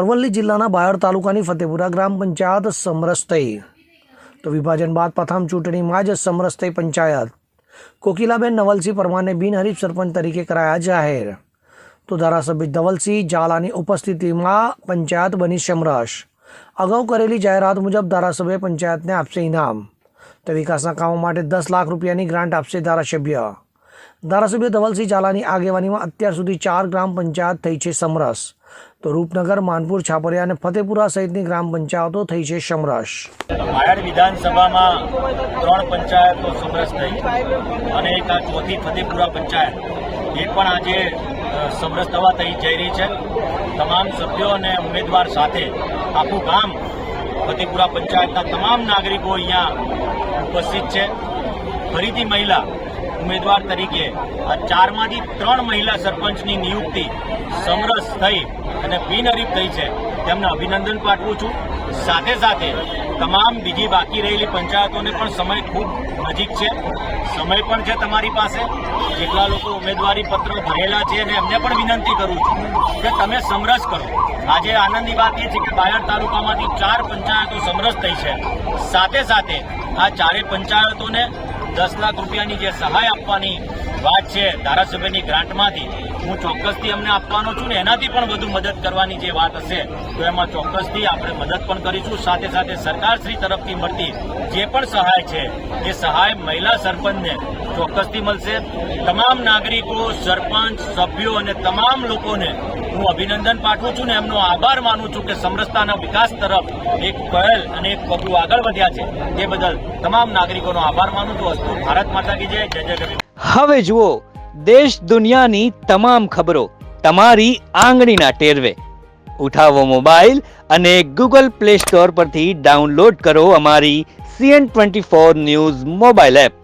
અરવલ્લી જિલ્લાના બાયડ તાલુકાની ફતેપુરા ગ્રામ પંચાયત સમરસ થઈ તો વિભાજન બાદ પ્રથમ ચૂંટણીમાં જ સમરસ થઈ પંચાયત. કોકિલાબેન નવલસિંહ પરમારને બિનહરીફ સરપંચ તરીકે કરાયા જાહેર. તો ધારાસભ્ય ધવલસિંહ ઝાલાની ઉપસ્થિતિમાં પંચાયત બની સમરસ. અગાઉ કરેલી જાહેરાત મુજબ ધારાસભ્ય પંચાયતને આપશે ઇનામ. તો વિકાસના કામો માટે દસ લાખ રૂપિયાની ગ્રાન્ટ આપશે ધારાસભ્ય. ધારાસભ્ય ધવલસિંહ ઝાલાની આગેવાનીમાં અત્યાર સુધી ચાર ગ્રામ પંચાયત થઈ છે સમરસ. તો રૂપનગર, માનપુર, છાપરિયા અને ફતેપુરા સહિતની ગ્રામ પંચાયતો થઈ છે સમરસ. બાયડ વિધાનસભામાં ત્રણ પંચાયતો સમરસ થઈ અને એક ચોથી ફતેપુરા પંચાયત. એ પણ આજે સમરસ થવા થઈ જઈ રહી છે. તમામ સભ્યો અને ઉમેદવાર સાથે આખું ગામ ફતેપુરા પંચાયતના તમામ નાગરિકો અહીંયા ઉપસ્થિત છે. ફરીથી મહિલા ઉમેદવાર તરીકે આ ચારમાંથી ત્રણ મહિલા સરપંચની નિયુક્તિ સમરસ થઈ અને બિનહરીફ થઈ છે. તેમને અભિનંદન પાઠવું છું. સાથે સાથે તમામ બીજી બાકી રહેલી પંચાયતોને પણ સમય ખૂબ નજીક છે. સમય પણ છે તમારી પાસે. જેટલા લોકો ઉમેદવારી પત્ર ભરેલા છે અને એમને પણ વિનંતી કરું છું કે તમે સમરસ કરો. આજે આનંદની વાત એ છે કે બાયડ તાલુકામાંથી ચાર પંચાયતો સમરસ થઈ છે. સાથે સાથે આ ચારે પંચાયતોને દસ લાખ રૂપિયાની જે સહાય આપવાની વાત છે ધારાસભ્યની ગ્રાન્ટમાંથી, હું ચોક્કસથી અમને આપવાનો છું ને એનાથી પણ વધુ મદદ કરવાની જે વાત હશે, તો એમાં ચોક્કસથી આપણે મદદ પણ કરીશું. સાથે સાથે સરકારશ્રી તરફથી મળતી જે પણ સહાય છે, એ સહાય મહિલા સરપંચને ચોક્કસથી મળશે. તમામ નાગરિકો, સરપંચ, સભ્યો અને તમામ લોકોને હું અભિનંદન પાઠવું છું ને એમનો આભાર માનું છું કે સમરસતાના વિકાસ તરફ એક પહેલ અને એક પગલું આગળ વધ્યા છે તે બદલ તમામ નાગરિકોનો આભાર માનું છું. અસ્તુ ભારત માતા કી જય. જય જય હવે જુઓ, દેશ દુનિયાની તમામ ખબરો તમારી આંગળીના ટેરવે. ઉઠાવો મોબાઈલ અને ગૂગલ પ્લે સ્ટોર પરથી ડાઉનલોડ કરો અમારી CN twenty four news mobile app.